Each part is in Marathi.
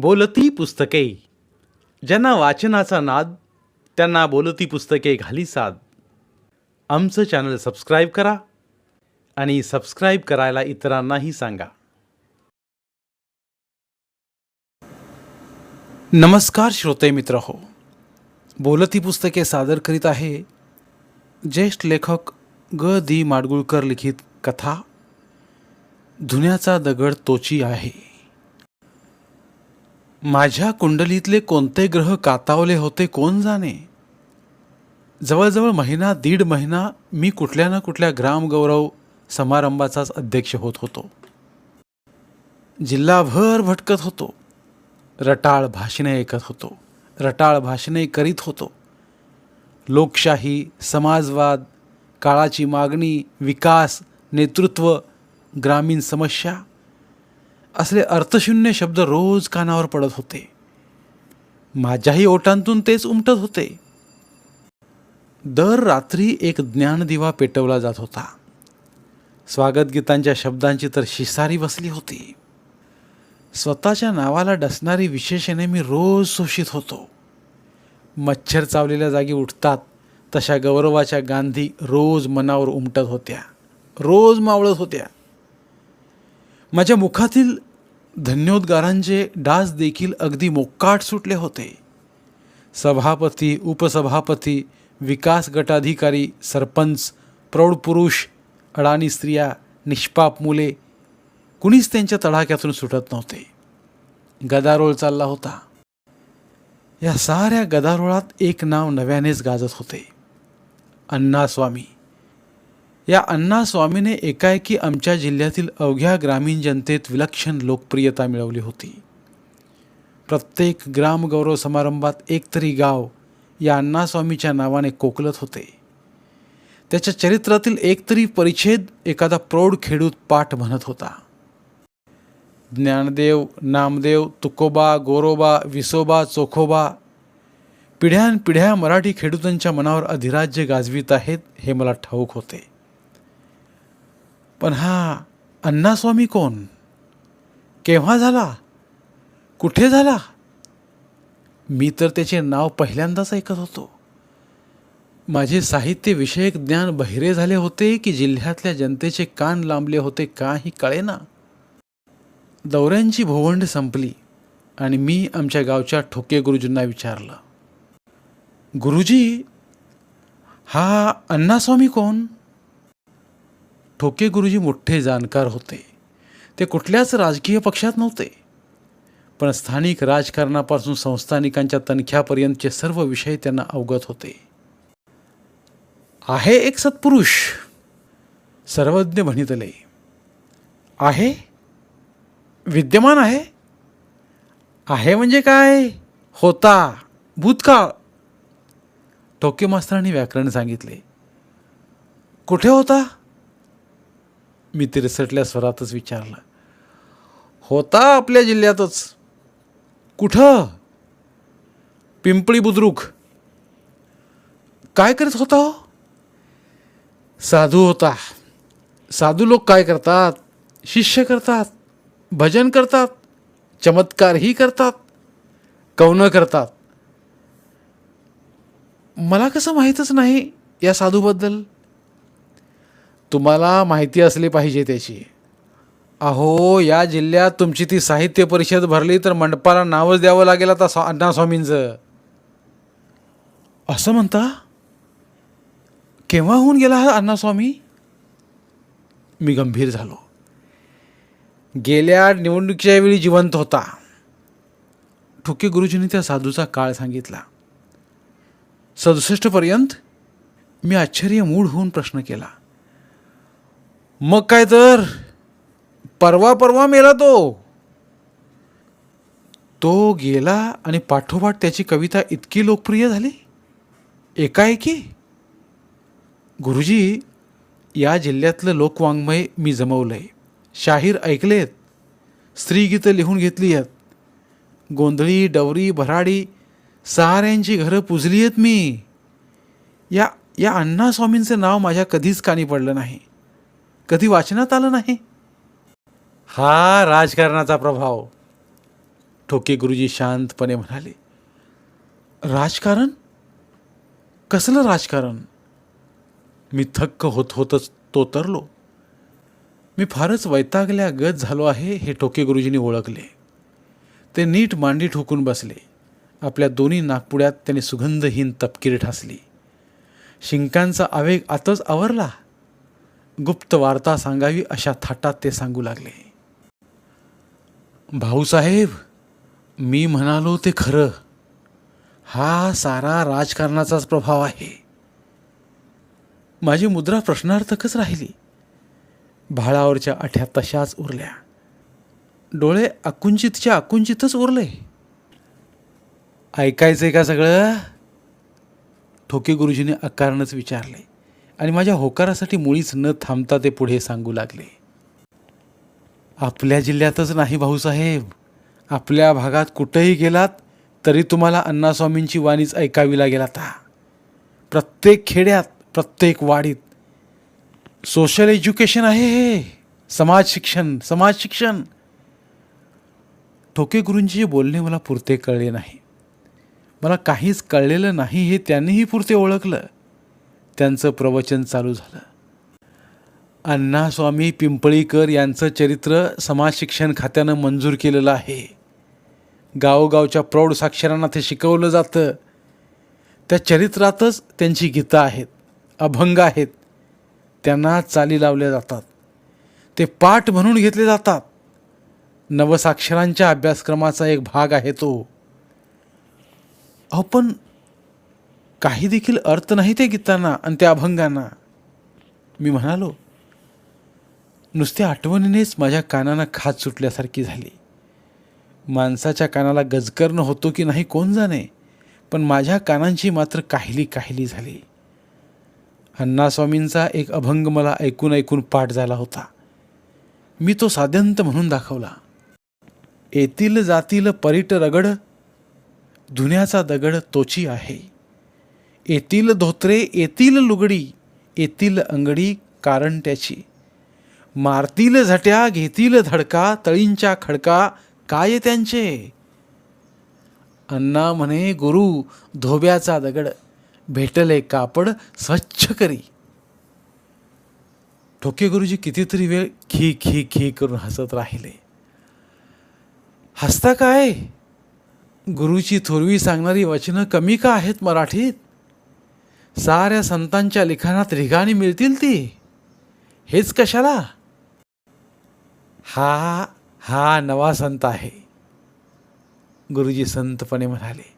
बोलती पुस्तके. ज्यांना वाचनाचा नाद त्यांना बोलती पुस्तके घाली साद. आमचं चॅनल सबस्क्राईब करा आणि सबस्क्राईब करायला इतरांनाही सांगा. नमस्कार श्रोते मित्र हो. बोलती पुस्तके सादर करीत आहे ज्येष्ठ लेखक ग. दी. माडगुळकर लिखित कथा. धुण्याचा दगड तोची आहे. माझ्या कुंडलीतले कोणते ग्रह कातावले होते कोण जाणे? जवळजवळ महिना दीड महिना मी कुठल्या ना कुठल्या ग्रामगौरव समारंभाचाच अध्यक्ष होत होतो. जिल्हाभर भटकत होतो. रटाळ भाषणे ऐकत होतो. रटाळ भाषणे करीत होतो. लोकशाही समाजवाद काळाची मागणी विकास नेतृत्व ग्रामीण समस्या असले अर्थशून्य शब्द रोज कानावर पडत होते. माझ्याही ओटांतून तेच उमटत होते. दर रात्री एक ज्ञानदिवा पेटवला जात होता. स्वागत गीतांच्या शब्दांची तर शिसारी बसली होती. स्वतःच्या नावाला डसणारी विशेषणे मी रोज शोषित होतो. मच्छर चावलेल्या जागी उठतात तशा गौरवाच्या गांधी रोज मनावर उमटत होत्या. रोज मावळत होत्या. माझ्या मुखातील धन्योद्गारांचे डास देखील अगदी मोक्काट सुटले होते. सभापती उपसभापती विकास गटाधिकारी सरपंच प्रौढ पुरुष अडाणी स्त्रिया निष्पाप मुले कुणीच त्यांच्या तडाख्यातून सुटत नव्हते. गदारोळ चालला होता. या साऱ्या गदारोळात एक नाव नव्यानेच गाजत होते. अण्णास्वामी. या अण्णास्वामीने एकाएकी आमच्या जिल्ह्यातील अवघ्या ग्रामीण जनतेत विलक्षण लोकप्रियता मिळवली होती. प्रत्येक ग्रामगौरव समारंभात एकतरी गाव या अण्णास्वामीच्या नावाने कोकलत होते. त्याच्या चरित्रातील एकतरी परिच्छेद एखादा प्रौढ खेडूत पाठ म्हणत होता. ज्ञानदेव नामदेव तुकोबा गोरोबा विसोबा चोखोबा पिढ्यानपिढ्या मराठी खेडूतांच्या मनावर अधिराज्य गाजवीत आहेत हे मला ठाऊक होते. पण हा अण्णास्वामी कोण? केव्हा झाला? कुठे झाला? मी तर त्याचे नाव पहिल्यांदाच ऐकत होतो. माझे साहित्य विषयक ज्ञान बहिरे झाले होते की जिल्ह्यातल्या जनतेचे कान लांबले होते काही कळेना. दौऱ्यांची भोवंड संपली आणि मी आमच्या गावच्या ठोके गुरुजींना विचारलं गुरुजी हा अण्णास्वामी कोण? ठोके गुरुजी मोठे जाणकार होते. ते कुठल्याच राजकीय पक्षात नव्हते. पण स्थानिक राजकारणापासून संस्थानिकांच्या तनख्यापर्यंतचे सर्व विषय त्यांना अवगत होते. आहे एक सत्पुरुष सर्वज्ञ म्हणितले. आहे? विद्यमान आहे? आहे म्हणजे काय? होता भूतकाळ. टोके मास्तरांनी व्याकरण सांगितले. कुठे होता? मी तिरसटल्या स्वरातच विचारलं होता आपल्या जिल्ह्यातच? कुठं? पिंपळी बुद्रुक. काय करत होता हो? साधू होता. साधू लोक काय करतात? शिष्य करतात भजन करतात चमत्कारही करतात कौनं करतात? मला कसं माहीतच नाही या साधूबद्दल? तुम्हाला माहिती असली पाहिजे त्याची. अहो या जिल्ह्यात तुमची ती साहित्य परिषद भरली तर मंडपाला नावच द्यावं लागेल आता स्वा अण्णास्वामींचं असं म्हणता? केव्हा होऊन गेला हा अण्णास्वामी मी गंभीर झालो. गेल्या निवडणुकीच्या वेळी जिवंत होता. ठोके गुरुजींनी त्या साधूचा काळ सांगितला. सदुसष्टपर्यंत मी आश्चर्य मूढ होऊन प्रश्न केला. मग काय तर? परवा परवा मेला तो. तो गेला आणि पाठोपाठ त्याची कविता इतकी लोकप्रिय झाली. एकाएकी. गुरुजी या जिल्ह्यातलं लोकवाङ्मय मी जमवलंय. शाहीर ऐकलेत. स्त्रीगीतं लिहून घेतली आहेत गोंधळी डवरी भराडी साऱ्यांची घरं पुजली आहेत मी. या या अण्णास्वामींचं नाव माझ्या कधीच कानी पडलं नाही. कधी वाचनात आलं नाही? हा राजकारणाचा प्रभाव. ठोके गुरुजी शांतपणे म्हणाले राजकारण? कसलं राजकारण? मी थक्क होत होतच तोतरलो मी फारच वैतागल्या गत झालो आहे हे ठोके गुरुजींनी ओळखले. ते नीट मांडी ठोकून बसले. आपल्या दोन्ही नागपुड्यात त्याने सुगंधहीन तपकीर ठासली. शिंकांचा आवेग आतच आवरला. गुप्त वार्ता सांगावी अशा थाटात ते सांगू लागले. भाऊसाहेब मी म्हणालो ते खरं. हा सारा राजकारणाचाच प्रभाव आहे. माझी मुद्रा प्रश्नार्थकच राहिली. भाळावरच्या आठ्या तशाच उरल्या. डोळे आकुंचितच्या आकुंचितच उरले. ऐकायचंय का सगळं? ठोके गुरुजीने अकारणच विचारले. आणि माझ्या होकारासाठी मुळीच न थांबता ते पुढे सांगू लागले. आपल्या जिल्ह्यातच नाही भाऊसाहेब. आपल्या भागात कुठंही गेलात तरी तुम्हाला अण्णास्वामींची वाणीच ऐकावी लागेल आता. प्रत्येक खेड्यात प्रत्येक वाडीत. सोशल एज्युकेशन आहे हे. समाज शिक्षण समाज शिक्षण. ठोके गुरूंचे बोलणे मला पुरते कळले नाही. मला काहीच कळलेलं नाही हे त्यांनीही पुरते ओळखलं. त्यांचं प्रवचन चालू झालं. अण्णास्वामी पिंपळीकर यांचं चरित्र समाज शिक्षण खात्यानं मंजूर केलेलं आहे. गावोगावच्या प्रौढ साक्षरांना ते शिकवलं जातं. त्या चरित्रातच त्यांची गीतं आहेत अभंग आहेत. त्यांना चाली लावल्या जातात. ते पाठ म्हणून घेतले जातात. नवसाक्षरांच्या अभ्यासक्रमाचा एक भाग आहे तो. आपण काही देखील अर्थ नाही त्या गीतांना आणि त्या अभंगांना. मी म्हणालो नुसत्या आठवणीनेच माझ्या कानानं खात सुटल्यासारखी झाली. माणसाच्या कानाला गजकर्ण होतो की नाही कोण जाणे पण माझ्या कानांची मात्र काहिली काहिली झाली. अण्णास्वामींचा एक अभंग मला ऐकून ऐकून पाठ झाला होता. मी तो साध्यंत म्हणून दाखवला. येतील जातील परीट रगड धुण्याचा दगड तोची आहे. येतील धोत्रे येतील लुगडी येतील अंगडी कारण त्याची. मारतील झट्या घेतील धडका तळींच्या खडका काय त्यांचे? अण्णा म्हणे गुरु धोब्याचा दगड भेटले कापड स्वच्छ करी. ठोके गुरुजी कितीतरी वेळ खी खी खी करून हसत राहिले. हसता काय? गुरुची थोरवी सांगणारी वचनं कमी का आहेत मराठीत? साऱ्या संतांच्या लिखाणात रिगाणी मिळतील ती. हेच कशाला? हा हा नवा संत आहे. गुरुजी संतपणे म्हणाले.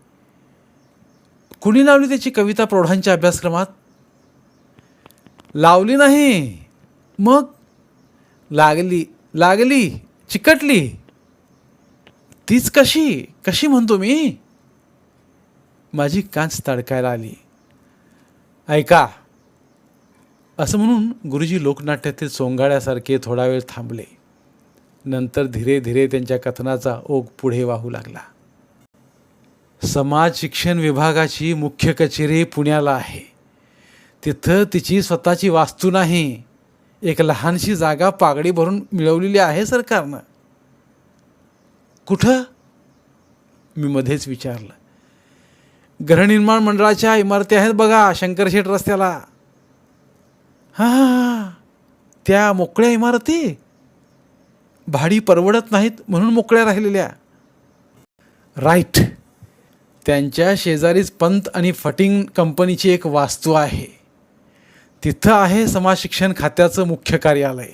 कुणी लावली त्याची कविता प्रौढांच्या अभ्यासक्रमात? लावली नाही. मग? लागली लागली चिकटली. तीच कशी कशी म्हणतो मी? माझी कांच तडकायला आली. ऐका. असं म्हणून गुरुजी लोकनाट्यातील सोंगाड्यासारखे थोडा वेळ थांबले. नंतर धीरे धीरे त्यांच्या कथनाचा ओघ पुढे वाहू लागला. समाज शिक्षण विभागाची मुख्य कचेरी पुण्याला आहे. तिथं तिची स्वतःची वास्तू नाही. एक लहानशी जागा पागडी भरून मिळवलेली आहे सरकारनं. कुठं? मी मध्येच विचारलं. गृहनिर्माण मंडळाच्या इमारती आहेत बघा शंकरशेठ रस्त्याला. हां त्या मोकळ्या इमारती? भाडी परवडत नाहीत म्हणून मोकळ्या राहिलेल्या. राईट त्यांच्या शेजारीच पंत आणि फटिंग कंपनीची एक वास्तू आहे. तिथं आहे समाज शिक्षण खात्याचं मुख्य कार्यालय.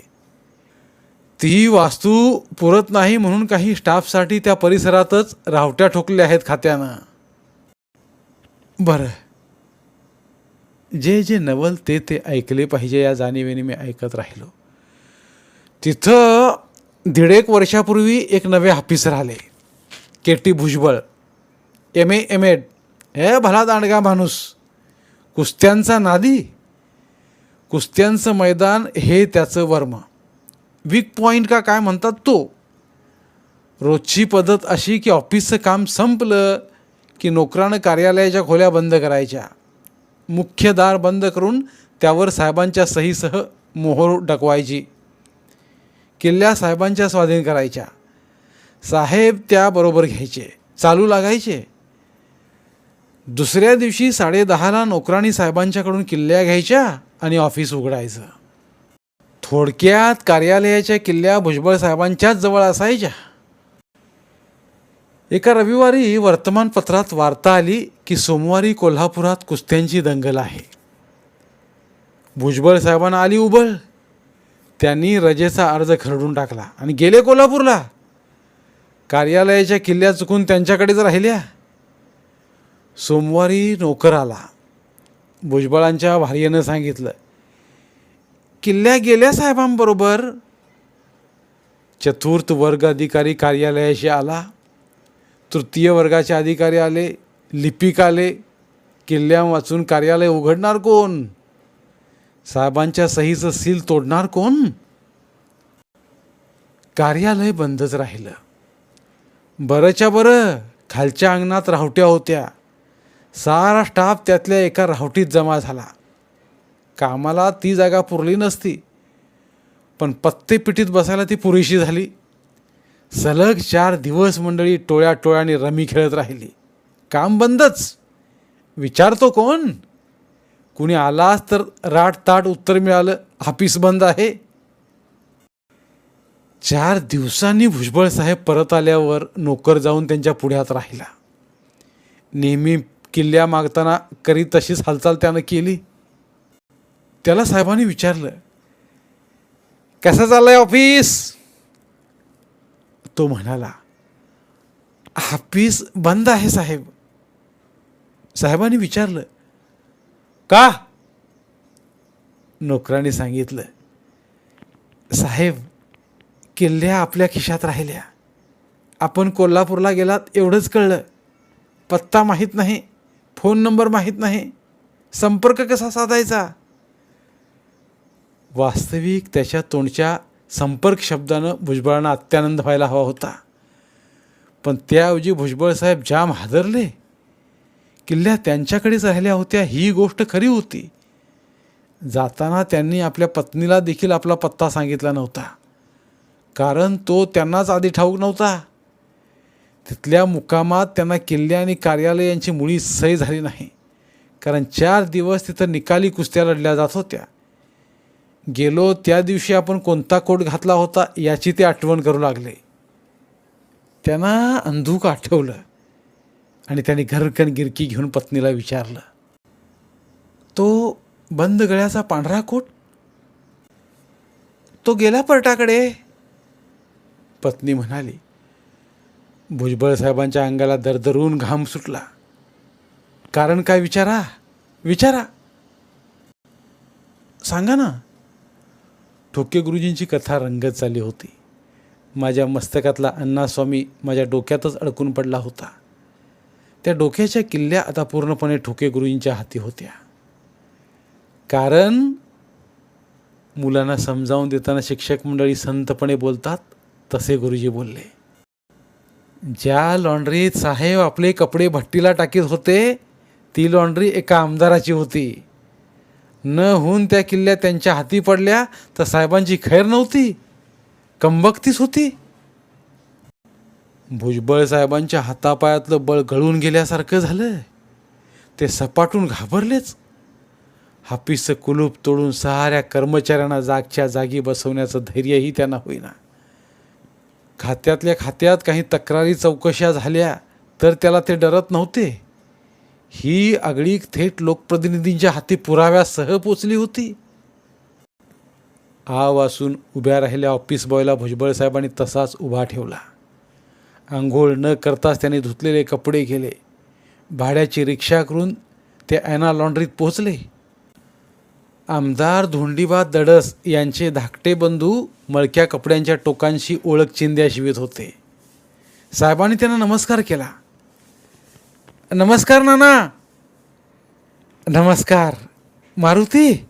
ती वास्तू पुरत नाही म्हणून काही स्टाफसाठी त्या परिसरातच रावट्या ठोकल्या आहेत खात्यानं. बरं. जे जे नवल ते ते ऐकले पाहिजे या जाणीवेने मी ऐकत राहिलो. तिथं दीड एक वर्षापूर्वी एक नवे ऑफिसर आले. K T Bhujbal M A M Ed हे भला दांडगा माणूस. कुस्त्यांचा नादी कुस्त्यांचं मैदान हे त्याचं वर्म. वीक पॉईंट का काय म्हणतात तो? रोजची पद्धत अशी की ऑफिसचं काम संपलं की नोकरानं कार्यालयाच्या खोल्या बंद करायच्या. मुख्य दार बंद करून त्यावर साहेबांच्या सहीसह मोहोर डकवायची किल्ल्या साहेबांच्या स्वाधीन करायच्या. साहेब त्याबरोबर घ्यायचे. चालू लागायचे. दुसऱ्या दिवशी साडेदहाला नोकराणी साहेबांच्याकडून किल्ल्या घ्यायच्या आणि ऑफिस उघडायचं. थोडक्यात कार्यालयाच्या किल्ल्या भुजबळ साहेबांच्याच जवळ असायच्या. एका रविवारी वर्तमानपत्रात वार्ता आली की सोमवारी कोल्हापुरात कुस्त्यांची दंगल आहे. भुजबळ साहेबांना आली उबळ. त्यांनी रजेचा अर्ज खरडून टाकला आणि गेले कोल्हापूरला. कार्यालयाच्या किल्ल्या चुकून त्यांच्याकडेच राहिल्या. सोमवारी नोकर आला. भुजबळांच्या भार्येनं सांगितलं किल्ल्या गेल्या साहेबांबरोबर. चतुर्थ वर्ग अधिकारी कार्यालयाशी आला. तृतीय वर्गाचे अधिकारी आले लिपिक आले किल्ल्या वाचून कार्यालय उघडणार कोण? साहेबांच्या सहीचं सील तोडणार कोण? कार्यालय बंदच राहिलं. बरंच्या बरं खालच्या अंगणात रावट्या होत्या. सारा स्टाफ त्यातल्या एका रावटीत जमा झाला. कामाला ती जागा पुरली नसती. पण पत्ते पिटीत बसायला ती पुरेशी झाली. सलग चार दिवस मंडळी टोळ्या टोळ्याने रमी खेळत राहिली. काम बंदच. विचारतो कोण? कुणी आलास तर राटताट उत्तर मिळालं हापीस बंद आहे. चार दिवसांनी भुजबळ साहेब परत आल्यावर नोकर जाऊन त्यांच्या पुढ्यात राहिला. नेहमी किल्ल्या मागताना करीत तशीच हालचाल त्यानं केली. त्याला साहेबांनी विचारलं कसं चाललंय ऑफिस तो म्हणाला हापीस बंद आहे साहेब. साहेबांनी विचारलं का? नोकराने सांगितलं साहेब किल्ल्या आपल्या खिशात राहिल्या. आपण कोल्हापूरला गेलात एवढंच कळलं. पत्ता माहीत नाही फोन नंबर माहीत नाही. संपर्क कसा साधायचा? वास्तविक त्याच्या तोंडच्या संपर्क शब्दानं भुजबळांना अत्यानंद व्हायला हवा होता. पण त्याऐवजी भुजबळ साहेब जाम हादरले. किल्ल्या त्यांच्याकडेच राहिल्या होत्या ही गोष्ट खरी होती. जाताना त्यांनी आपल्या पत्नीला देखील आपला पत्ता सांगितला नव्हता. कारण तो त्यांनाच आधी ठाऊक नव्हता. तिथल्या मुकामात त्यांना किल्ले आणि कार्यालय यांची मुळी सही झाली नाही. कारण चार दिवस तिथं निकाली कुस्त्या लढल्या जात होत्या. गेलो त्या दिवशी आपण कोणता कोट घातला होता याची ते आठवण करू लागले. त्यांना अंधूक आठवलं आणि त्याने घरकन गिरकी घेऊन पत्नीला विचारलं तो बंद गळ्याचा पांढरा कोट? तो गेला परटाकडे पत्नी म्हणाली भुजबळ साहेबांच्या अंगाला दरदरून घाम सुटला. कारण काय विचारा? विचारा. सांगा ना ठोके गुरुजींची कथा रंगत चालली होती. माझ्या मस्तकातला अण्णास्वामी माझ्या डोक्यातच अडकून पडला होता. त्या डोक्याच्या किल्ल्या आता पूर्णपणे ठोके गुरुजींच्या हाती होत्या. कारण मुलांना समजावून देताना शिक्षक मंडळी संतपणे बोलतात तसे गुरुजी बोलले. ज्या लॉन्ड्रीत साहेब आपले कपडे भट्टीला टाकीत होते ती लॉन्ड्री एका आमदाराची होती. न होऊन त्या किल्ल्या त्यांच्या हाती पडल्या तर साहेबांची खैर नव्हती. कंबकतीच होती. भुजबळ साहेबांच्या हातापायातलं बळ गळून गेल्यासारखं झालं. ते सपाटून घाबरलेच. हापीसचं कुलूप तोडून साऱ्या कर्मचाऱ्यांना जागच्या जागी बसवण्याचं धैर्यही त्यांना होईना. खात्यातल्या खात्यात काही तक्रारी चौकशा झाल्या तर त्याला ते डरत नव्हते. ही आगळीक थेट लोकप्रतिनिधींच्या हाती पुराव्यासह पोचली होती. आ वासून उभ्या राहिल्या ऑफिस बॉयला भुजबळ साहेबांनी तसाच उभा ठेवला. आंघोळ न करताच त्याने धुतलेले कपडे केले भाड्याची रिक्षा करून ते ॲना लॉन्ड्रीत पोहोचले. आमदार धोंडीबा दडस यांचे धाकटे बंधू मळक्या कपड्यांच्या टोकांशी ओळख चिंध्या शिवित होते. साहेबांनी त्यांना नमस्कार केला. नमस्कार नाना. नमस्कार. मारुती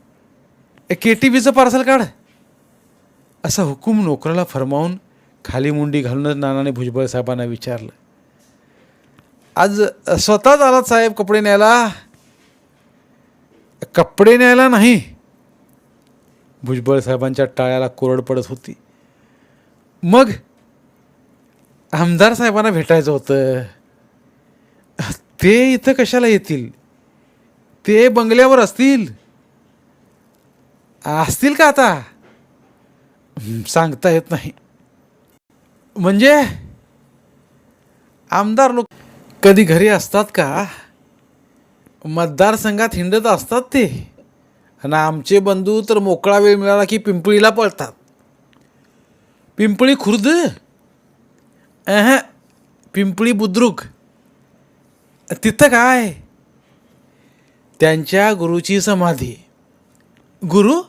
के टी बीचं पार्सल काढ. असा हुकूम नोकराला फरमावून खाली मुंडी घालूनच नानाने भुजबळ साहेबांना विचारलं. आज स्वतःच आलात साहेब कपडे न्यायला? कपडे न्यायला नाही. भुजबळ साहेबांच्या टाळ्याला कोरड पडत होती. मग आमदार साहेबांना भेटायचं होतं. ते इथं कशाला येतील? ते बंगल्यावर असतील? असतील का आता? सांगता येत नाही. म्हणजे? आमदार लोक कधी घरी असतात का? मतदारसंघात हिंडत असतात ते. आणि आमचे बंधू तर मोकळा वेळ मिळाला की पिंपळीला पळतात. पिंपळी खुर्द? अह पिंपळी बुद्रुक. तिथं काय? त्यांच्या गुरुची समाधी. गुरु?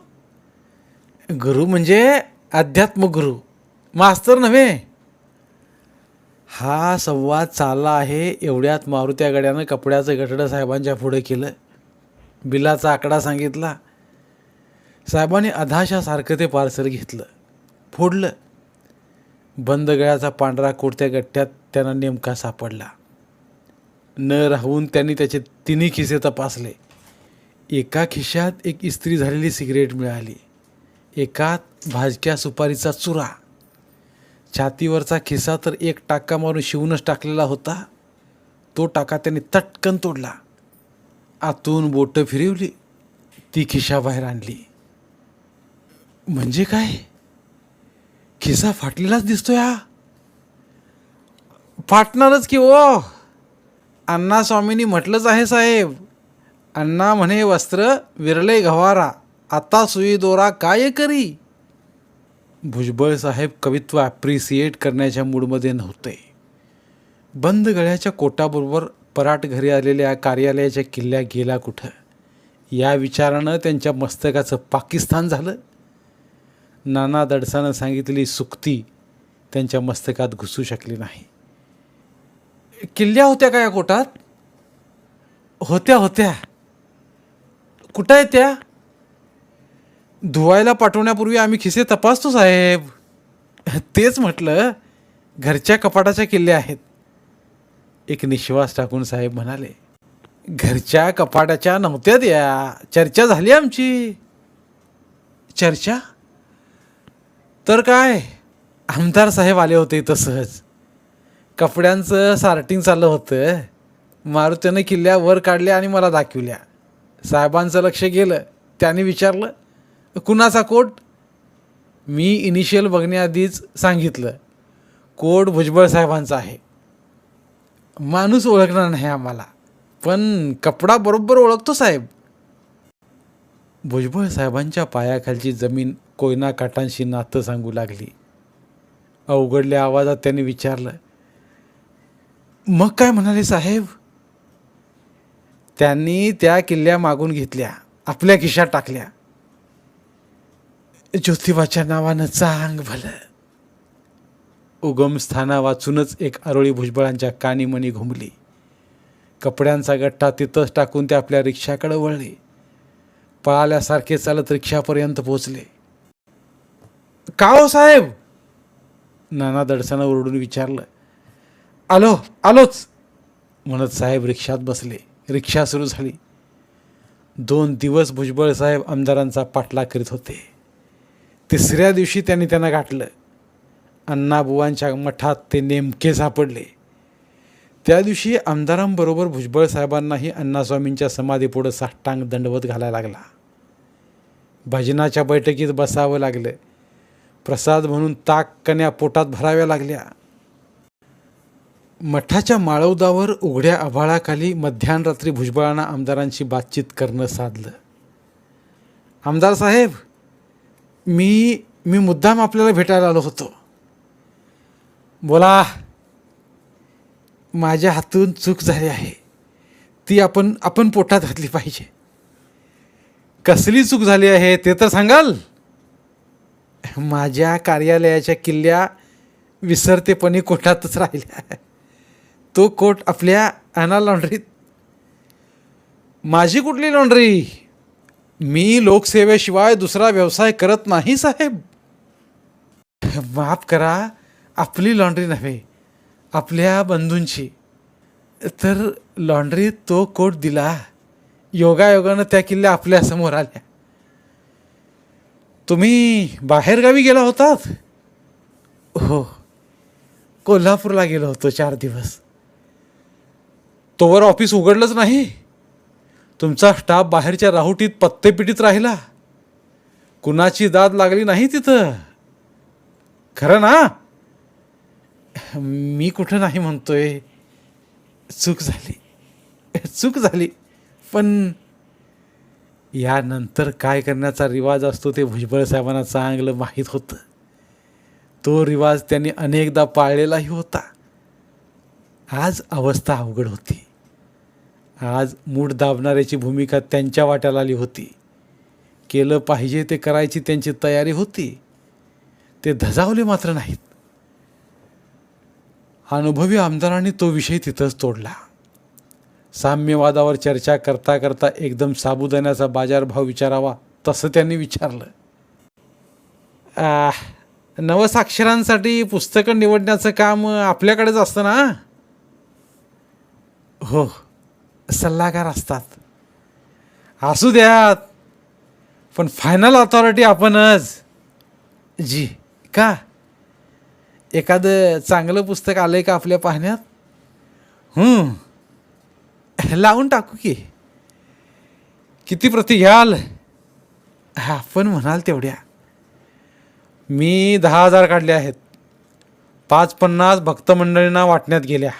गुरु म्हणजे अध्यात्म गुरु. मास्तर नव्हे. हा संवाद चालला आहे एवढ्यात मारुत्या गड्यानं कपड्याचं गठडं साहेबांच्या पुढे केलं. बिलाचा आकडा सांगितला. साहेबांनी अधाशासारखं ते पार्सल घेतलं. फोडलं. बंद गळ्याचा पांढरा कोट गठ्ठ्यात त्यांना नेमका सापडला. न राहून त्यांनी त्याचे तिन्ही खिसे तपासले. एका खिशात एक इस्त्री झालेली सिगरेट मिळाली. एकात भाजक्या सुपारीचा चुरा. छातीवरचा खिसा तर एक टाका मारून शिवूनच टाकलेला होता. तो टाका त्याने तटकन तोडला. आतून बोटं फिरवली. ती खिशा बाहेर आणली. म्हणजे काय? खिसा फाटलेलाच दिसतोय हा? फाटणारच की ओ! अण्णा स्वामींनी म्हटलंच आहे साहेब. अण्णा म्हणे वस्त्र विरले गव्हारा आता सुई दोरा काय करी? भुजबळ साहेब कवित्व ॲप्रिसिएट करण्याच्या मूडमध्ये नव्हते. बंद गळ्याच्या कोटाबरोबर पराट घरी आलेल्या कार्यालयाच्या किल्ल्या गेला कुठं? या विचारानं त्यांच्या मस्तकाचं पाकिस्तान झालं. नाना दडसानं सांगितलेली सुक्ती त्यांच्या मस्तकात घुसू शकली नाही. किल्ल्या होत्या का या कोटात? होत्या होत्या. कुठं आहेत त्या? धुवायला पाठवण्यापूर्वी आम्ही खिसे तपासतो साहेब. तेच म्हटलं घरच्या कपाटाच्या किल्ल्या आहेत. एक निश्वास टाकून साहेब म्हणाले घरच्या कपाटाच्या नव्हत्या त्या. चर्चा झाली आमची. चर्चा? तर काय? आमदार साहेब आले होते तसंच सहज. कपड्यांचं सार्टिंग चाललं होतं. मारुतीनं किल्ल्या वर काढल्या आणि मला दाखविल्या. साहेबांचं लक्ष गेलं. त्याने विचारलं कुणाचा कोट? मी इनिशियल बघण्याआधीच सांगितलं कोट भुजबळ साहेबांचा आहे. माणूस ओळखणार नाही आम्हाला पण कपडा बरोबर ओळखतो साहेब. भुजबळ साहेबांच्या पायाखालची जमीन कोयना काठांशी नातं सांगू लागली. अवघडल्या आवाजात त्यांनी विचारलं मग काय म्हणाले साहेब? त्यांनी त्या किल्ल्या मागून घेतल्या आपल्या खिशात टाकल्या. ज्योतिबाच्या नावानं चांग भलं. उगमस्थाना वाचूनच एक आरोळी भुजबळांच्या कानीमणी घुमली. कपड्यांचा गठ्ठा तिथंच टाकून ते आपल्या रिक्षाकडे वळले. पळाल्यासारखे चालत रिक्षापर्यंत पोचले. का हो साहेब? नाना दडसानं ओरडून विचारलं. आलो आलोच. म्हणत साहेब रिक्षात बसले. रिक्षा सुरू झाली. दोन दिवस भुजबळ साहेब आमदारांचा पाठलाग करीत होते. तिसऱ्या दिवशी त्यांनी त्यांना गाठलं. अण्णाबुवांच्या मठात ते नेमके सापडले. त्या दिवशी आमदारांबरोबर भुजबळ साहेबांनाही अण्णास्वामींच्या समाधीपुढं साष्टांग दंडवत घालायला लागला. भजनाच्या बैठकीत बसावं लागलं. प्रसाद म्हणून ताक कन्या पोटात भराव्या लागल्या. मठाच्या माळवदावर उघड्या आभाळाखाली मध्यानरात्री भुजबळांना आमदारांशी बातचीत करणं साधलं. आमदार साहेब मी मी मुद्दाम आपल्याला भेटायला आलो होतो. बोला माझ्या हातून चूक झाली आहे. ती आपण आपण पोटात घातली पाहिजे. कसली चूक झाली आहे ते तर सांगाल? माझ्या कार्यालयाच्या किल्ल्या विसरतेपणी कोठातच राहिल्या तो कोट आपल्या आणा लॉन्ड्रीत. माझी कुठली लॉन्ड्री? मी लोकसेवेशिवाय दुसरा व्यवसाय करत नाही साहेब. माफ करा आपली लॉन्ड्री नव्हे आपल्या बंधूंची. तर लॉन्ड्रीत तो कोट दिला. योगायोगानं त्या किल्ल्या आपल्यासमोर आल्या. तुम्ही बाहेरगावी गेला होतात? हो. कोल्हापूरला गेलो होतो चार दिवस. तोवर ऑफिस उघडलंच नाही. तुमचा स्टाफ बाहेरच्या राहुटीत पत्तेपिटीत राहिला. कुणाची दाद लागली नाही तिथं. खरं ना? मी कुठं नाही म्हणतोय. चूक झाली. चूक झाली. पण यानंतर काय करण्याचा रिवाज असतो ते भुजबळ साहेबांना चांगलं माहीत होतं. तो रिवाज त्यांनी अनेकदा पाळलेलाही होता. आज अवस्था अवघड होती. आज मूठ दाबणाऱ्याची भूमिका त्यांच्या वाट्याला आली होती. केलं पाहिजे ते करायची त्यांची तयारी होती. ते धजावले मात्र नाहीत. अनुभवी आमदारांनी तो विषय तिथंच तोडला. साम्यवादावर चर्चा करता करता एकदम साबुदाण्याचा बाजारभाव विचारावा तसं त्यांनी विचारलं. नवसाक्षरांसाठी पुस्तकं निवडण्याचं काम आपल्याकडेच असतं ना? हो. सल्लागार असतात. असू द्यात पण फायनल अथॉरिटी आपणच. जी का? एखादं चांगलं पुस्तक आलं आहे का आपल्या पाहण्यात? लावून टाकू की. किती प्रती घ्याल आपण म्हणाल तेवढ्या. मी दहा हजार काढले आहेत. पाच पन्नास भक्तमंडळींना वाटण्यात गेल्या.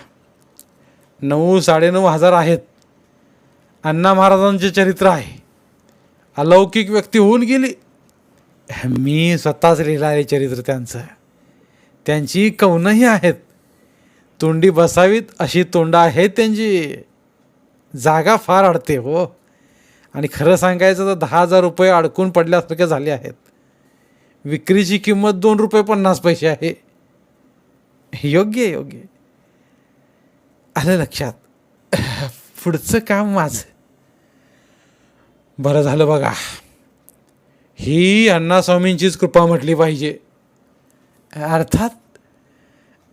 नऊ साडेनऊ हजार आहेत. अण्णा महाराजांचे चरित्र आहे. अलौकिक व्यक्ती होऊन गेली. मी स्वतःच लिहिलं आहे चरित्र त्यांचं त्यांची कवनंही आहेत. तोंडी बसावीत अशी तोंडं आहेत त्यांची. जागा फार अडते हो. आणि खरं सांगायचं तर दहा हजार रुपये अडकून पडल्यासारखे झाले आहेत. विक्रीची किंमत दोन रुपये पन्नास पैसे आहे. योग्य आहे, योग्य आलं लक्षात. पुढचं काम माझं. बरं झालं बघा. ही अण्णास्वामींचीच कृपा म्हटली पाहिजे. अर्थात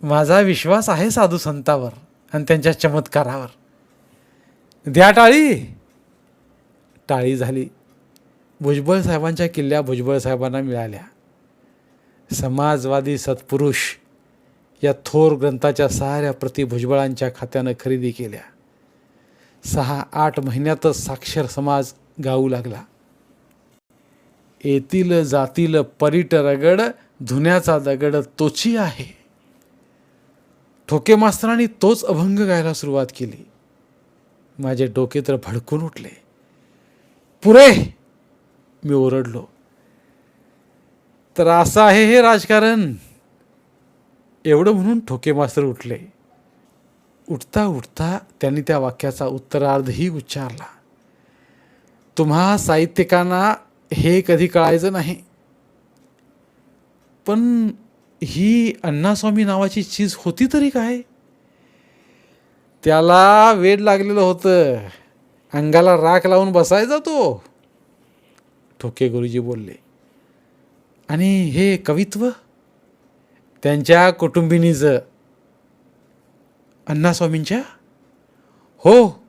माझा विश्वास आहे साधू संतावर आणि त्यांच्या चमत्कारावर. द्या टाळी. टाळी झाली. भुजबळ साहेबांच्या किल्ल्या भुजबळ साहेबांना मिळाल्या. समाजवादी सत्पुरुष या थोर ग्रंथाच्या साऱ्या प्रती भुजबळांच्या खात्यानं खरेदी केल्या. सहा आठ महिन्यातच साक्षर समाज गाऊ लागला. येतील जातील परीट रगड धुण्याचा दगड तोची आहे. ठोके मास्तरांनी तोच अभंग गायला सुरुवात केली. माझे डोके तर भडकून उठले. पुरे! मी ओरडलो. तर असं आहे हे राजकारण. एवढं म्हणून ठोके मास्तर उठले. उठता उठता त्यांनी त्या वाक्याचा उत्तरार्धही उच्चारला. तुम्हा साहित्यिकांना हे कधी कळायचं नाही. पण ही अण्णास्वामी नावाची चीज होती तरी काय? त्याला वेड लागलेलं होतं. अंगाला राख लावून बसायचा तो. ठोके गुरुजी बोलले. आणि हे कवित्व? त्यांच्या कुटुंबिनीचं. अण्णास्वामींच्या? हो.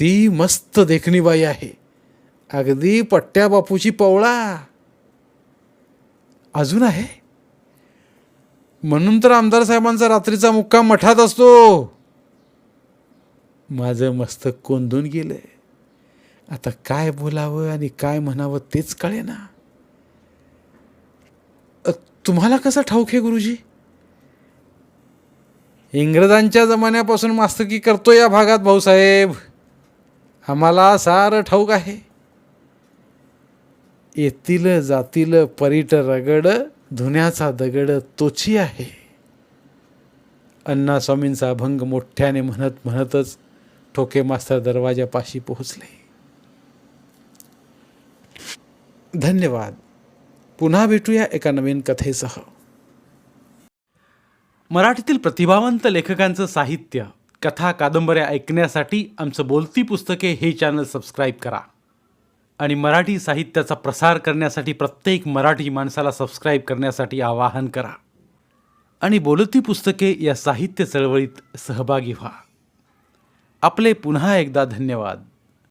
ती मस्त देखणीबाई आहे. अगदी पट्ट्या बापूची पवळा. अजून आहे? म्हणून तर आमदार साहेबांचा रात्रीचा मुक्काम मठात असतो. माझं मस्तक कोंदून गेलंय. आता काय बोलावं आणि काय म्हणावं तेच कळे ना तुम्हाला कसं ठाऊक आहे गुरुजी? इंग्रजांच्या जमान्यापासून मास्तकी करतो या भागात भाऊसाहेब. आम्हाला सारं ठाऊक आहे. येतील जातील परीट रगड धुण्याचा दगड तोची आहे. अण्णा स्वामींचा अभंग मोठ्याने म्हणत म्हणतच ठोके मास्तर दरवाजापाशी पोहोचले. धन्यवाद. पुन्हा भेटूया एका नवीन कथेसह. मराठीतील प्रतिभावंत लेखकांचं साहित्य. कथा कादंबऱ्या ऐकण्यासाठी आमचं बोलती पुस्तके हे चॅनल सबस्क्राईब करा. आणि मराठी साहित्याचा प्रसार करण्यासाठी प्रत्येक मराठी माणसाला सबस्क्राईब करण्यासाठी आवाहन करा. आणि बोलती पुस्तके या साहित्य चळवळीत सहभागी व्हा. आपले पुन्हा एकदा धन्यवाद.